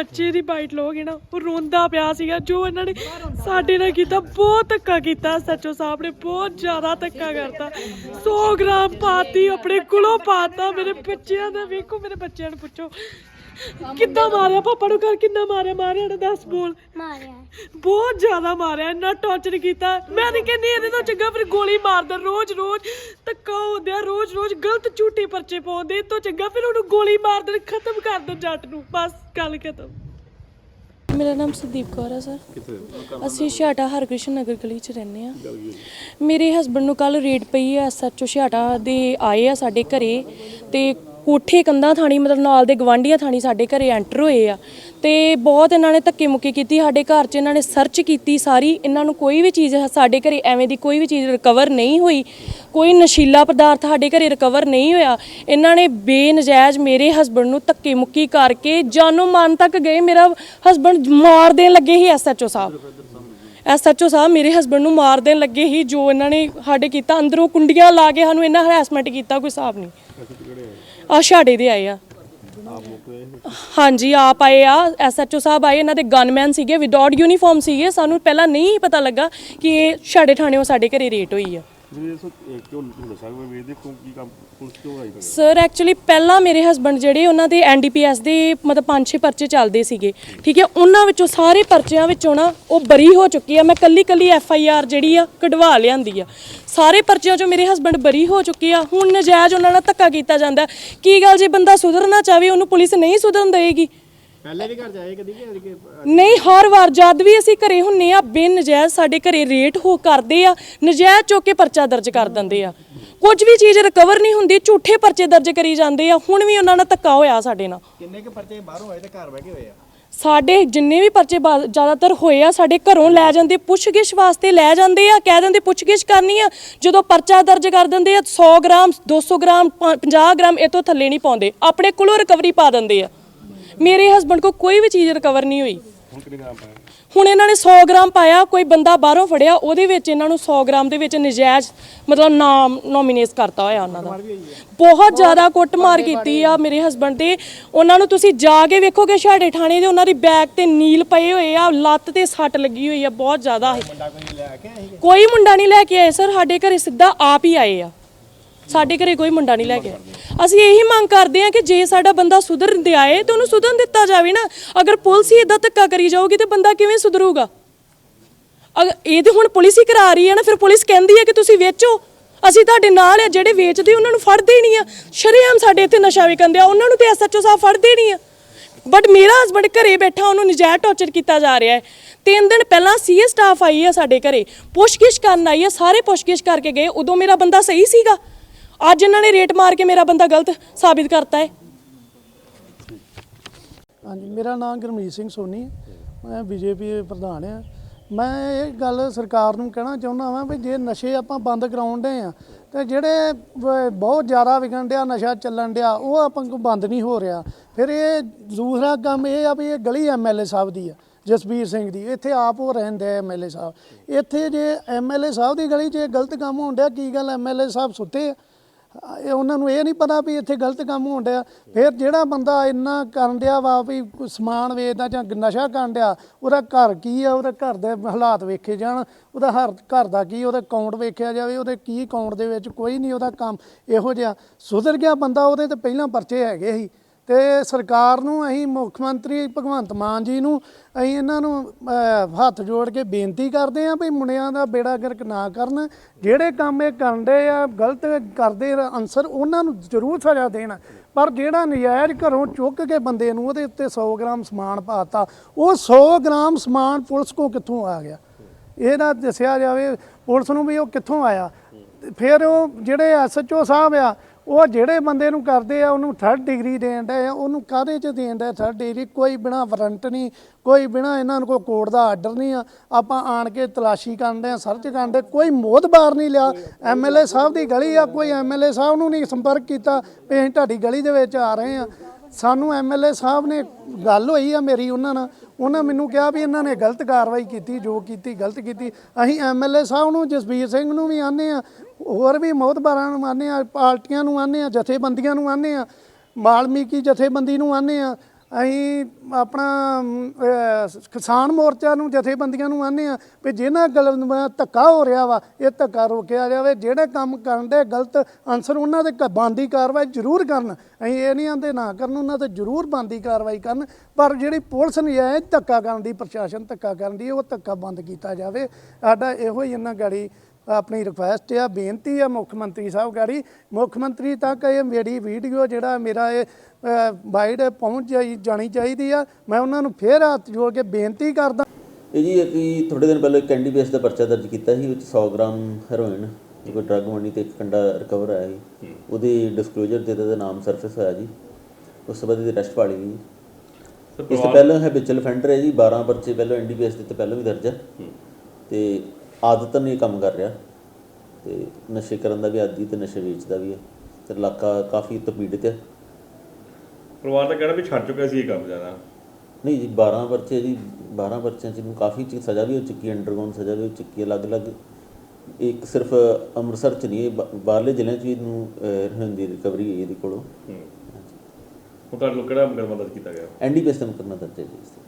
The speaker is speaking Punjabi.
ਬੱਚੇ ਦੀ ਬਾਈਟ ਲੋਗੇ ਨਾ ਉਹ ਰੋਂਦਾ ਪਿਆ ਸੀਗਾ, ਜੋ ਇਹਨਾਂ ਨੇ ਸਾਡੇ ਨਾਲ ਕੀਤਾ, ਬਹੁਤ ਧੱਕਾ ਕੀਤਾ, ਸੱਚੋ ਸਾਹਿਬ ਨੇ, ਬਹੁਤ ਜ਼ਿਆਦਾ ਧੱਕਾ ਕਰਤਾ। 100 ਗ੍ਰਾਮ ਪਾਤੀ ਆਪਣੇ ਕੋਲੋਂ ਪਾਤਾ, ਮੇਰੇ ਬੱਚਿਆਂ ਦਾ, ਵੇਖੋ, ਮੇਰੇ ਬੱਚਿਆਂ ਨੂੰ ਪੁੱਛੋ। ਕਿੱਦਾਂ ਮਾਰਿਆ ਪਾਪਾ ਨੂੰ ਘਰ? ਕਿੰਨਾ ਮਾਰਿਆ? ਮਾਰਿਆ ਨਾ ਦੱਸ ਬੋਲ ਮਾਰਿਆ। ਬਹੁਤ ਜ਼ਿਆਦਾ ਮਾਰਿਆ ਇੰਨਾ ਟੌਰਚਰ ਕੀਤਾ। ਮੈਂ ਨਹੀਂ ਕਹਿੰਦੀ ਇਹਦੇ ਤੋਂ ਚੰਗਾ ਫਿਰ ਗੋਲੀ ਮਾਰਦਾ ਰੋਜ਼ ਰੋਜ਼। ਧੱਕਾ ਹੁੰਦਿਆ ਰੋਜ਼ ਰੋਜ਼ ਗਲਤ ਝੂਠੇ ਪਰਚੇ ਪਾਉਂਦੇ ਇਹ ਤੋਂ ਚੰਗਾ ਫਿਰ ਉਹਨੂੰ ਗੋਲੀ ਮਾਰ ਦੇਣ ਖਤਮ ਕਰ ਦੇਣ ਜੱਟ ਨੂੰ। ਬਸ ਗੱਲ ਖਤਮ। ਮੇਰਾ ਨਾਮ ਸੰਦੀਪ ਕੌਰ ਹੈ ਸਰ। ਅਸੀਂ ਛਾਟਾ ਹਰਕ੍ਰਿਸ਼ਨ ਨਗਰ ਗਲੀ 'ਚ ਰਹਿੰਦੇ ਆ ਮੇਰੇ ਹਸਬੰਡ ਨੂੰ ਕੱਲ ਰੇਡ ਪਈ ਹੈ ਐਸਐਚਓ ਛਾਟਾ ਦੇ ਆਏ ਆ ਸਾਡੇ ਘਰੇ ਤੇ ਕੋਠੇ ਕੰਧਾਂ ਥਾਣੀ, ਮਤਲਬ ਨਾਲ ਦੇ ਗਵਾਂਢੀਆਂ ਥਾਣੀ ਸਾਡੇ ਘਰੇ ਐਂਟਰ ਹੋਏ ਆ। ਤੇ ਬਹੁਤ ਇਹਨਾਂ ਨੇ ਧੱਕੇ ਮੁੱਕੀ ਕੀਤੀ, ਸਾਡੇ ਘਰ 'ਚ ਇਹਨਾਂ ਨੇ ਸਰਚ ਕੀਤੀ ਸਾਰੀ, ਇਹਨਾਂ ਨੂੰ ਕੋਈ ਵੀ ਚੀਜ਼ ਸਾਡੇ ਘਰੇ ਐਵੇਂ ਦੀ ਕੋਈ ਵੀ ਚੀਜ਼ ਰਿਕਵਰ ਨਹੀਂ ਹੋਈ, ਕੋਈ ਨਸ਼ੀਲਾ ਪਦਾਰਥ ਸਾਡੇ ਘਰੇ ਰਿਕਵਰ ਨਹੀਂ ਹੋਇਆ। ਇਹਨਾਂ ਨੇ ਬੇਨਜਾਇਜ਼ ਮੇਰੇ ਹਸਬੰਡ ਨੂੰ ਧੱਕੇ ਮੁੱਕੀ ਕਰਕੇ ਜਾਨੋਂ ਮਾਰਨ ਤੱਕ ਗਏ, ਮੇਰਾ ਹਸਬੰਡ ਮਾਰ ਦੇਣ ਲੱਗੇ ਸੀ ਐਸਐਚਓ ਸਾਹਿਬ। ਐਸਐਚਓ ਸਾਹਿਬ ਮੇਰੇ ਹਸਬੰਡ ਨੂੰ ਮਾਰ ਦੇਣ ਲੱਗੇ ਹੀ ਜੋ ਇਹਨਾਂ ਨੇ ਸਾਡੇ ਕੀਤਾ, ਅੰਦਰੋਂ ਕੁੰਡੀਆਂ ਲਾ ਕੇ ਸਾਨੂੰ ਇਹਨਾਂ ਹਰਾਸਮੈਂਟ ਕੀਤਾ, ਕੋਈ ਹਿਸਾਬ ਨਹੀਂ। ਆ ਛਾੜੇ ਦੇ ਆਏ ਆ। ਹਾਂਜੀ, ਆਪ ਆਏ ਆ ਐਸਐਚਓ ਸਾਹਿਬ ਆਏ, ਇਹਨਾਂ ਦੇ ਗਨਮੈਨ ਸੀਗੇ ਵਿਦਆਊਟ ਯੂਨੀਫਾਰਮ ਸੀਗੇ। ਸਾਨੂੰ ਪਹਿਲਾਂ ਨਹੀਂ ਪਤਾ ਲੱਗਾ ਕਿ ਇਹ ਛਾੜੇ ਥਾਣੇੋਂ ਸਾਡੇ ਘਰੇ ਰੇਟ ਹੋਈ ਆ। ਜਿਹੜੇ ਸੋ ਕਿਉਂ ਨਸ਼ਾ ਵੇਚਦੇ ਕਿਉਂ ਕੀ ਕੰਮ, ਪੁਲਿਸ ਕਿਉਂ ਆਈ ਫਿਰ ਸਰ ਐਕਚੁਅਲੀ ਪਹਿਲਾਂ ਮੇਰੇ ਹਸਬੰਡ ਜਿਹੜੇ ਉਹਨਾਂ ਦੇ ਐਨਡੀਪੀਐਸ ਦੇ ਮਤਲਬ ਪੰਜ ਛੇ ਪਰਚੇ ਚੱਲਦੇ ਸੀਗੇ, ਠੀਕ ਹੈ? ਉਹਨਾਂ ਵਿੱਚੋਂ ਸਾਰੇ ਪਰਚਿਆਂ ਵਿੱਚੋਂ ਨਾ ਉਹ ਬਰੀ ਹੋ ਚੁੱਕੀ ਆ। ਮੈਂ ਕੱਲੀ ਕੱਲੀ ਐਫ ਆਈ ਆਰ ਜਿਹੜੀ ਆ, ਕਢਵਾ ਲਿਆਂਦੀ ਆ। ਸਾਰੇ ਪਰਚਿਆਂ 'ਚੋਂ ਮੇਰੇ ਹਸਬੰਡ ਬਰੀ ਹੋ ਚੁੱਕੇ ਆ। ਹੁਣ ਨਜਾਇਜ਼ ਉਹਨਾਂ ਨਾਲ ਧੱਕਾ ਕੀਤਾ ਜਾਂਦਾ। ਕੀ ਗੱਲ ਜੇ ਬੰਦਾ ਸੁਧਰਨਾ ਚਾਹਵੇ ਉਹਨੂੰ ਪੁਲਿਸ ਨਹੀਂ ਸੁਧਰਨ ਦੇਏਗੀ ਪਹਿਲੇ ਵੀ ਘਰ ਜਾਏ ਕਦੀ ਕਿ ਕਿ ਨਹੀਂ ਹਰ ਵਾਰ ਜਦ ਵੀ ਅਸੀਂ ਘਰੇ ਹੁੰਨੇ ਆ ਬਿਨ ਨਜਾਇਜ਼ ਸਾਡੇ ਘਰੇ ਰੇਟ ਹੋ ਕਰਦੇ ਆ ਨਜਾਇਜ਼ ਚੁੱਕ ਕੇ ਪਰਚਾ ਦਰਜ ਕਰ ਦਿੰਦੇ ਆ। ਕੁਝ ਵੀ ਚੀਜ਼ ਰਿਕਵਰ ਨਹੀਂ ਹੁੰਦੀ ਝੂਠੇ ਪਰਚੇ ਦਰਜ ਕਰੀ ਜਾਂਦੇ ਆ ਹੁਣ ਵੀ ਉਹਨਾਂ ਨਾਲ ਧੱਕਾ ਹੋਇਆ ਸਾਡੇ ਨਾਲ। ਕਿੰਨੇ ਕੁ ਪਰਚੇ ਬਾਹਰੋਂ ਆਏ ਤੇ ਘਰ ਬਹਿ ਕੇ ਹੋਏ ਆ? ਸਾਡੇ ਜਿੰਨੇ ਵੀ ਪਰਚੇ ਬਾ- ਜ਼ਿਆਦਾਤਰ ਹੋਏ ਆ ਸਾਡੇ ਘਰੋਂ ਲੈ ਜਾਂਦੇ ਪੁੱਛਗਿੱਛ ਵਾਸਤੇ ਲੈ ਜਾਂਦੇ ਆ ਕਹਿ ਦਿੰਦੇ ਪੁੱਛਗਿੱਛ ਕਰਨੀ ਆ ਜਦੋਂ ਪਰਚਾ ਦਰਜ ਕਰ ਦਿੰਦੇ ਆ 100 ਗ੍ਰਾਮ 200 ਗ੍ਰਾਮ ਪ- 50 ਗ੍ਰਾਮ ਇਹ ਤੋਂ ਥੱਲੇ ਨਹੀਂ ਪਾਉਂਦੇ ਆਪਣੇ ਕੋਲੋਂ ਰਿਕਵਰੀ ਪਾ ਦਿੰਦੇ ਆ। ਮੇਰੇ ਹਸਬੰਡ ਕੋ ਕੋਈ ਵੀ ਚੀਜ਼ ਰਿਕਵਰ ਨਹੀਂ ਹੋਈ। ਹੁਣ ਕਿੰਨੇ ਗ੍ਰਾਮ ਪਾਇਆ? ਹੁਣ ਇਹਨਾਂ ਨੇ 100 ਗ੍ਰਾਮ ਪਾਇਆ ਕੋਈ ਬੰਦਾ ਬਾਹਰੋਂ ਫੜਿਆ ਉਹਦੇ ਵਿੱਚ ਇਹਨਾਂ ਨੂੰ 100 ਗ੍ਰਾਮ ਦੇ ਵਿੱਚ ਨਜਾਇਜ਼ ਮਤਲਬ ਨਾਮ ਨੋਮੀਨੇਟ ਕਰਤਾ ਹੋਇਆ ਉਹਨਾਂ ਦਾ। ਬਹੁਤ ਜ਼ਿਆਦਾ ਕੁੱਟਮਾਰ ਕੀਤੀ ਆ ਮੇਰੇ ਹਸਬੰਡ ਤੇ ਉਹਨਾਂ ਨੂੰ ਤੁਸੀਂ ਜਾ ਕੇ ਵੇਖੋਗੇ ਛਾੜੇ ਥਾਣੇ ਦੇ ਉਹਨਾਂ ਦੀ ਬੈਕ ਤੇ ਨੀਲ ਪਏ ਹੋਏ ਆ ਲੱਤ ਤੇ ਸੱਟ ਲੱਗੀ ਹੋਈ ਆ ਬਹੁਤ ਜ਼ਿਆਦਾ। ਕੋਈ ਮੁੰਡਾ ਨਹੀਂ ਲੈ ਕੇ ਆਏ ਸਰ ਸਾਡੇ ਘਰੇ ਸਿੱਧਾ ਆਪ ਹੀ ਆਏ ਆ। ਸਾਡੇ ਘਰੇ ਕੋਈ ਮੁੰਡਾ ਨਹੀਂ ਲੈ ਕੇ ਅਸੀਂ ਇਹੀ ਮੰਗ ਕਰਦੇ ਹਾਂ ਕਿ ਜੇ ਸਾਡਾ ਬੰਦਾ ਸੁਧਰਨ ਦੇ ਆਏ ਤੇ ਉਹਨੂੰ ਸੁਧਰਨ ਦਿੱਤਾ ਜਾਵੇ ਨਾ, ਅਗਰ ਪੁਲਿਸ ਹੀ ਇਦਾਂ ਧੱਕਾ ਕਰੀ ਜਾਊਗੀ ਤੇ ਬੰਦਾ ਕਿਵੇਂ ਸੁਧਰੂਗਾ? ਅਗਰ ਇਹ ਤੇ ਹੁਣ ਪੁਲਿਸ ਹੀ ਕਰਾ ਰਹੀ ਹੈ ਨਾ, ਫਿਰ ਪੁਲਿਸ ਕਹਿੰਦੀ ਹੈ ਕਿ ਤੁਸੀਂ ਵੇਚੋ। ਅਸੀਂ ਤੁਹਾਡੇ ਨਾਲ ਆ, ਜਿਹੜੇ ਵੇਚਦੇ ਉਹਨਾਂ ਨੂੰ ਫੜਦੇ ਹੀ ਨਹੀਂ ਆ। ਸ਼ਰੇਆਮ ਸਾਡੇ ਇੱਥੇ ਨਸ਼ਾ ਵਿਕਣ ਆ ਉਹਨਾਂ ਨੂੰ ਤੇ ਐਸਐਚਓ ਸਾਹਿਬ ਫੜਦੇ ਨਹੀਂ ਆ। ਬਟ ਮੇਰਾ ਹਸਬੰਡ ਘਰੇ ਬੈਠਾ, ਉਹਨੂੰ ਨਜਾਇਜ਼ ਟੌਰਚਰ ਕੀਤਾ ਜਾ ਰਿਹਾ ਹੈ। ਤਿੰਨ ਦਿਨ ਪਹਿਲਾਂ ਸੀਏ ਸਟਾਫ ਆਈ ਹੈ ਸਾਡੇ ਘਰੇ, ਪੁੱਛਗਿੱਛ ਕਰਨ ਆਈ ਹੈ ਸਾਰੇ ਪੁੱਛਗਿੱਛ ਕਰਕੇ ਗਏ, ਉਦੋਂ ਮੇਰਾ ਬੰਦਾ ਸਹੀ ਸੀਗਾ। ਅੱਜ ਇਹਨਾਂ ਨੇ ਰੇਟ ਮਾਰ ਕੇ ਮੇਰਾ ਬੰਦਾ ਗਲਤ ਸਾਬਿਤ ਕਰਤਾ ਹੈ। ਹਾਂਜੀ, ਮੇਰਾ ਨਾਮ ਗੁਰਮੀਤ ਸਿੰਘ ਸੋਨੀ ਹੈ। ਮੈਂ ਬੀਜੇਪੀ ਦੇ ਪ੍ਰਧਾਨ ਹਾਂ। ਮੈਂ ਇਹ ਗੱਲ ਸਰਕਾਰ ਨੂੰ ਕਹਿਣਾ ਚਾਹੁੰਦਾ ਵਾਂ ਵੀ ਜੇ ਨਸ਼ੇ ਆਪਾਂ ਬੰਦ ਕਰਾਉਣ ਦੇ ਆ ਤੇ ਜਿਹੜੇ ਬਹੁਤ ਜ਼ਿਆਦਾ ਵਿਕਣ ਡਿਆ, ਨਸ਼ਾ ਚੱਲਣ ਡਿਆ, ਉਹ ਆਪਾਂ ਕੋ ਬੰਦ ਨਹੀਂ ਹੋ ਰਿਹਾ। ਫਿਰ ਇਹ ਦੂਸਰਾ ਕੰਮ ਇਹ ਆ ਵੀ ਇਹ ਗਲੀ ਐਮਐਲਏ ਸਾਹਿਬ ਦੀ ਆ, ਜਸਬੀਰ ਸਿੰਘ ਦੀ। ਇੱਥੇ ਆਪ ਉਹ ਰਹਿੰਦੇ ਐਮਐਲਏ ਸਾਹਿਬ। ਇੱਥੇ ਜੇ ਐਮਐਲਏ ਸਾਹਿਬ ਦੀ ਗਲੀ 'ਚ ਇਹ ਗਲਤ ਕੰਮ ਹੋਣ ਡਿਆ, ਕੀ ਗੱਲ ਐਮਐਲਏ ਸਾਹਿਬ ਸੁੱਤੇ ਆ? ਇਹ ਉਹਨਾਂ ਨੂੰ ਇਹ ਨਹੀਂ ਪਤਾ ਵੀ ਇੱਥੇ ਗਲਤ ਕੰਮ ਹੋਣ ਡਿਆ। ਫਿਰ ਜਿਹੜਾ ਬੰਦਾ ਇੰਨਾ ਕਰਨ ਡਿਆ ਵਾ ਵੀ ਕੋਈ ਸਮਾਨ ਵੇਚਦਾ ਜਾਂ ਨਸ਼ਾ ਕਰਨ ਡਿਆ, ਉਹਦਾ ਘਰ ਕੀ ਆ? ਉਹਦੇ ਘਰ ਦੇ ਹਾਲਾਤ ਵੇਖੇ ਜਾਣ। ਉਹਦਾ ਹਰ ਘਰ ਦਾ ਕੀ, ਉਹਦਾ ਅਕਾਊਂਟ ਵੇਖਿਆ ਜਾਵੇ, ਉਹਦੇ ਕੀ ਅਕਾਊਂਟ ਦੇ ਵਿੱਚ ਕੋਈ ਨਹੀਂ ਉਹਦਾ ਕੰਮ ਇਹੋ ਜਿਹਾ। ਸੁਧਰ ਗਿਆ ਬੰਦਾ, ਉਹਦੇ ਤੇ ਪਹਿਲਾਂ ਪਰਚੇ ਹੈਗੇ ਸੀ। ਤੇ ਸਰਕਾਰ ਨੂੰ, ਅਸੀਂ ਮੁੱਖ ਮੰਤਰੀ ਭਗਵੰਤ ਮਾਨ ਜੀ ਨੂੰ, ਅਸੀਂ ਇਹਨਾਂ ਨੂੰ ਹੱਥ ਜੋੜ ਕੇ ਬੇਨਤੀ ਕਰਦੇ ਹਾਂ ਵੀ ਮੁੰਡਿਆਂ ਦਾ ਬੇੜਾ ਗਰਕ ਨਾ ਕਰਨ। ਜਿਹੜੇ ਕੰਮ ਇਹ ਕਰਦੇ ਆ, ਗਲਤ ਕਰਦੇ ਅਨਸਰ ਉਹਨਾਂ ਨੂੰ ਜ਼ਰੂਰ ਸਜ਼ਾ ਦੇਣ। ਪਰ ਜਿਹੜਾ ਨਜਾਇਜ਼ ਘਰੋਂ ਚੁੱਕ ਕੇ ਬੰਦੇ ਨੂੰ ਉਹਦੇ ਉੱਤੇ 100 ਗ੍ਰਾਮ ਸਮਾਨ ਪਾਤਾ, ਉਹ 100 ਗ੍ਰਾਮ ਸਮਾਨ ਪੁਲਿਸ ਕੋ ਕਿੱਥੋਂ ਆ ਗਿਆ? ਇਹਦਾ ਦੱਸਿਆ ਜਾਵੇ, ਪੁਲਿਸ ਨੂੰ ਵੀ ਉਹ ਕਿੱਥੋਂ ਆਇਆ? ਫਿਰ ਉਹ ਜਿਹੜੇ ਐਸਐਚਓ ਸਾਹਿਬ ਆ ਉਹ ਜਿਹੜੇ ਬੰਦੇ ਨੂੰ ਕਰਦੇ ਆ, ਉਹਨੂੰ ਥਰਡ ਡਿਗਰੀ ਦੇਣ ਦਾ ਆ, ਉਹਨੂੰ ਕਾਹਦੇ ਚ ਦੇਣ ਦਾ ਥਰਡ ਡਿਗਰੀ ਕੋਈ ਬਿਨਾ ਵਾਰੰਟ ਨਹੀਂ, ਕੋਈ ਬਿਨਾ ਇਹਨਾਂ ਨੂੰ ਕੋਈ ਕੋਰਟ ਦਾ ਆਰਡਰ ਨਹੀਂ ਆ। ਆਪਾਂ ਆਣ ਕੇ ਤਲਾਸ਼ੀ ਕਰਦੇ ਆ ਸਰਚ ਕਰਦੇ ਕੋਈ ਮੋਦਬਾਰ ਨਹੀਂ ਲਿਆ। ਐਮਐਲਏ ਸਾਹਿਬ ਦੀ ਗਲੀ ਆ, ਕੋਈ ਐਮਐਲਏ ਸਾਹਿਬ ਨੂੰ ਨਹੀਂ ਸੰਪਰਕ ਕੀਤਾ ਵੀ ਅਸੀਂ ਤੁਹਾਡੀ ਗਲੀ ਦੇ ਵਿੱਚ ਆ ਰਹੇ ਆ। ਸਾਨੂੰ ਐਮਐਲਏ ਸਾਹਿਬ ਨੇ ਗੱਲ ਹੋਈ ਆ ਮੇਰੀ ਉਹਨਾਂ ਨਾਲ ਉਹਨਾਂ ਮੈਨੂੰ ਕਿਹਾ ਵੀ ਇਹਨਾਂ ਨੇ ਗਲਤ ਕਾਰਵਾਈ ਕੀਤੀ, ਜੋ ਕੀਤੀ, ਗਲਤ ਕੀਤੀ। ਅਸੀਂ ਐਮਐਲਏ ਸਾਹਿਬ ਨੂੰ, ਜਸਬੀਰ ਸਿੰਘ ਨੂੰ ਵੀ ਆਨੇ ਆ ਹੋਰ ਵੀ ਮੋਹਤਬਾਰਾਂ ਨੂੰ ਆਨੇ ਆ ਪਾਰਟੀਆਂ ਨੂੰ ਆਨੇ ਆ ਜਥੇਬੰਦੀਆਂ ਨੂੰ ਆਨੇ ਆ ਮਾਲਮੀਕੀ ਜਥੇਬੰਦੀ ਨੂੰ ਆਨੇ ਆ ਅਸੀਂ ਆਪਣਾ ਅਮ, ਅਹ, ਕਿਸਾਨ ਮੋਰਚਾ ਨੂੰ ਜਥੇਬੰਦੀਆਂ ਨੂੰ ਆਨੇ ਆ ਵੀ ਜਿਹਨਾਂ ਗੱਲ ਨਾਲ ਧੱਕਾ ਹੋ ਰਿਹਾ ਵਾ ਇਹ ਧੱਕਾ ਰੋਕਿਆ ਜਾਵੇ ਜਿਹੜੇ ਕੰਮ ਕਰਨ ਦੇ ਗਲਤ ਅਨਸਰ ਉਹਨਾਂ ਦੇ ਕ- ਬਣਦੀ ਕਾਰਵਾਈ ਜ਼ਰੂਰ ਕਰਨ। ਅਸੀਂ ਇਹ ਨਹੀਂ ਆਂਦੇ ਨਾ ਕਰਨ ਉਹਨਾਂ ਤੇ ਜ਼ਰੂਰ ਬਣਦੀ ਕਾਰਵਾਈ ਕਰਨ ਪਰ ਜਿਹੜੀ ਪੁਲਿਸ ਨਜਾਇਜ਼ ਧੱਕਾ ਕਰਨ ਦੀ ਪ੍ਰਸ਼ਾਸਨ ਧੱਕਾ ਕਰਨ ਦੀ ਉਹ ਧੱਕਾ ਬੰਦ ਕੀਤਾ ਜਾਵੇ। ਸਾਡਾ ਇਹੋ ਹੀ ਇਹਨਾਂ ਗਾੜੀ ਆਪਣੀ ਰਿਕੁਐਸਟ ਆ ਬੇਨਤੀ ਆ ਮੁੱਖ ਮੰਤਰੀ ਸਾਹਿਬ ਗਾੜੀ। ਮੁੱਖ ਮੰਤਰੀ ਤੱਕ ਇਹ ਮੇਰੀ ਵੀਡੀਓ ਜਿਹੜਾ ਮੇਰਾ ਇਹ ਬਾਈਟ ਪਹੁੰਚ ਜਾਈ ਜਾਣੀ ਚਾਹੀਦੀ ਆ। ਮੈਂ ਉਹਨਾਂ ਨੂੰ ਫੇਰ ਹੱਥ ਜੋੜ ਕੇ ਬੇਨਤੀ ਕਰਦਾ। ਇਹ ਜੀ ਇੱਕ ਥੋੜੇ ਦਿਨ ਪਹਿਲਾਂ ਕੈਂਡੀ ਬੇਸ ਦਾ ਪਰਚਾ ਦਰਜ ਕੀਤਾ ਸੀ ਵਿੱਚ 100 ਗ੍ਰਾਮ ਹੈਰੋਇਨ ਇੱਕ ਡਰੱਗ ਮਨੀ ਤੇ ਇੱਕ ਕੰਡਾ ਰਿਕਵਰ ਆਇਆ ਸੀ। ਉਹਦੀ ਡਿਸਕਲੋਜ਼ਰ ਦੇ ਦਾ ਨਾਮ ਸਰਫੇਸ ਹੋਇਆ ਜੀ। ਉਸ ਤੋਂ ਬਾਅਦ ਇਹਦੀ ਅਰੈਸਟ ਪਾ ਲਈ ਗਈ ਇਸ ਤੋਂ ਪਹਿਲਾਂ ਹੈਬਿਚੁਅਲ ਫੈਂਡਰ ਹੈ ਜੀ 12 ਪਰਚੇ ਪਹਿਲਾਂ ਐਨਡੀਪੀਐਸ ਦੇ ਤੇ ਪਹਿਲਾਂ ਵੀ ਦਰਜ ਹੈ। ਤੇ ਆਦਤਨ ਇਹ ਕੰਮ ਕਰ ਰਿਹਾ ਤੇ ਨਸ਼ੇ ਕਰਨ ਦਾ ਵੀ ਆਦੀ ਤੇ ਨਸ਼ੇ ਵੇਚਦਾ ਵੀ ਹੈ ਤੇ ਇਲਾਕਾ ਕਾਫੀ ਤਪੀੜਿਤ ਹੈ ਪਰਿਵਾਰ ਦਾ ਕਹਿਣਾ ਵੀ ਛੱਡ ਚੁੱਕਿਆ ਸੀ ਇਹ ਕੰਮ ਜ਼ਿਆਦਾ। ਨਹੀਂ ਜੀ 12 ਪਰਚੇ ਜੀ 12 ਪਰਚਿਆਂ ਚ ਇਹਨੂੰ ਕਾਫੀ ਚੀਜ਼ ਸਜ਼ਾ ਵੀ ਹੋ ਚੁੱਕੀ ਹੈ ਅੰਡਰਗਰਾਉਂਡ ਸਜ਼ਾ ਵੀ ਹੋ ਚੁੱਕੀ ਹੈ ਅਲੱਗ-ਅਲੱਗ। ਇੱਕ ਸਿਰਫ ਅੰਮ੍ਰਿਤਸਰ ਚ ਨਹੀਂ ਇਹ ਬਾਹਰਲੇ ਜ਼ਿਲ੍ਹਿਆਂ ਚ ਵੀ ਇਹਨੂੰ ਰਹਿਣ ਦੀ ਰਿਕਵਰੀ ਹੋਈ ਇਹਦੇ ਕੋਲੋਂ। ਹੁਣ ਤੁਹਾਡੇ ਲੋਕ ਕਿਹੜਾ ਮੁਕੱਦਮਾ ਦਰਜ ਕੀਤਾ ਗਿਆ? ਐਨਡੀਪੀਐਸ ਦਾ ਮੁਕੱਦਮਾ ਦਰਜ ਹੈ ਜੀ ਇਸ ਤੇ।